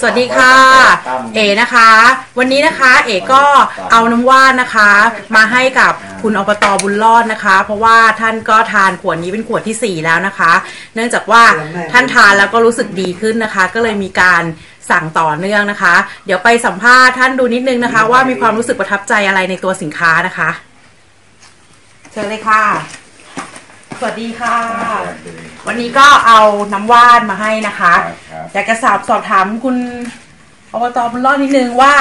สวัสดีค่ะ เอนะคะ วันนี้นะคะ เอก็เอาน้ำว่านนะคะ มาให้กับคุณอบตบุญรอดนะคะ เพราะว่าท่านก็ทานขวดนี้เป็นขวดที่ 4 แล้วนะคะ เนื่องจากว่าท่านทานแล้วก็รู้สึกดีขึ้นนะคะ ก็เลยมีการสั่งต่อเนื่องนะคะ เดี๋ยวไปสัมภาษณ์ท่านดูนิดนึงนะคะ ว่ามีความรู้สึกประทับใจอะไรในตัวสินค้านะคะ เชิญเลยค่ะ สวัสดีค่ะ วันนี้ก็เอาน้ำว่านมาให้นะคะครับอยากจะสอบสอบถามคุณอบตบุญรอดนิดนึงว่า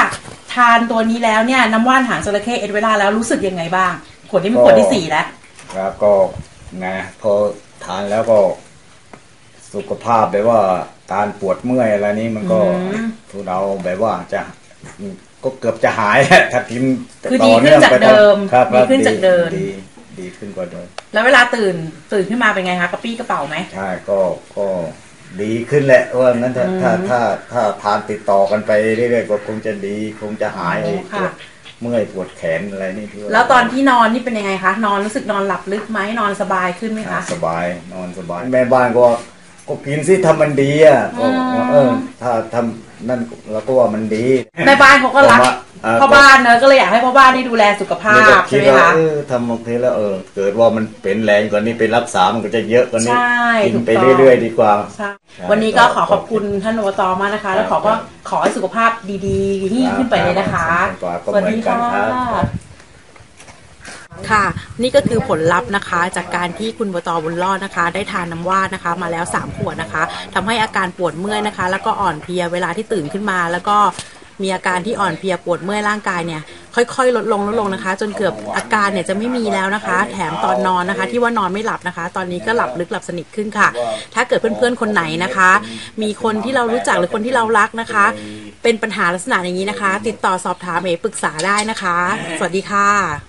ทานตัวนี้แล้วเนี่ยน้ำว่านหางจระเข้เอ็ดเวลาแล้วรู้สึกยังไงบ้าง ขวดนี้เป็นขวดที่สี่แล้ว ครับก็ไงพอทานแล้วก็สุขภาพแบบว่าการปวดเมื่อยอะไรนี้มันก็ทุเราแบบว่าจะก็เกือบจะหายถ้ากินคือดีต่ขึ้นเนื่งจากไปเดิมครับดีขึ้นจากเดิม ดีดีขึ้นกว่าเดิมแล้วเวลาตื่นตื่นขึ้นมาเป็นไงคะกระปี้กระเป๋าไหมใช่ก็ก็ดีขึ้นแหละว่างั้นถ้าถ้าถ้าถ้าทานติดต่อกันไปเรื่อยๆก็คงจะดีคงจะหายโอ้ไอ้ปค่ะวดเมื่อยปวดแขนอะไรนี่ที่าแล้วตอนที่นอนนี่เป็นยังไงคะนอนรู้สึกนอนหลับลึกไหมนอนสบายขึ้นไหมคะสบายนอนสบายแม่บ้านก็ก็กินสิทำมันดีอะก็อ๋อว่าเออถ้าทำ นั่นเราก็ว่ามันดีแม่บ้านเขาก็รักผมว่าเอ่อพ่อบ้านเนอะก็เลยอยากให้พ่อบ้านได้ดูแลสุขภานี่ก็พคิใช่ดไหมว่าคะเออทำโอเคแล้วเออเกิดว่ามันเป็นแรงกว่านี้ไปรักษามันก็จะเยอะกว่านี้ใช่กินถูกไปต้องเรื่อยๆดีกว่าใช่ใช่วันนี้ก็ขอก็ขอบคุณท่านอบตมากนะคะ แล้วขอก็ขอให้สุขภาพดีๆยิ่งขึ้นไปเลยนะคะก็เหมือนกันครับ ค่ะ นี่ก็คือผลลัพธ์นะคะ จากการที่คุณบตบุญรอดนะคะ ได้ทานน้ำว่านนะคะ มาแล้ว3ขวดนะคะทำให้อาการปวดเมื่อยนะคะ แล้วก็อ่อนเพลียเวลาที่ตื่นขึ้นมา แล้วก็มีอาการที่อ่อนเพลียปวดเมื่อยร่างกายเนี่ยค่อยๆ ลดลงลดลงนะคะ จนเกือบอาการเนี่ยจะไม่มีแล้วนะคะ แถมตอนนอนนะคะ ที่ว่านอนไม่หลับนะคะ ตอนนี้ก็หลับลึกหลับสนิทขึ้นค่ะ ถ้าเกิดเพื่อนๆคนไหนนะคะ มีคนที่เรารู้จักหรือคนที่เรารักนะคะ เป็นปัญหาลักษณะอย่างนี้นะคะ ติดต่อสอบถามเอปรึกษาได้นะคะ สวัสดีค่ะ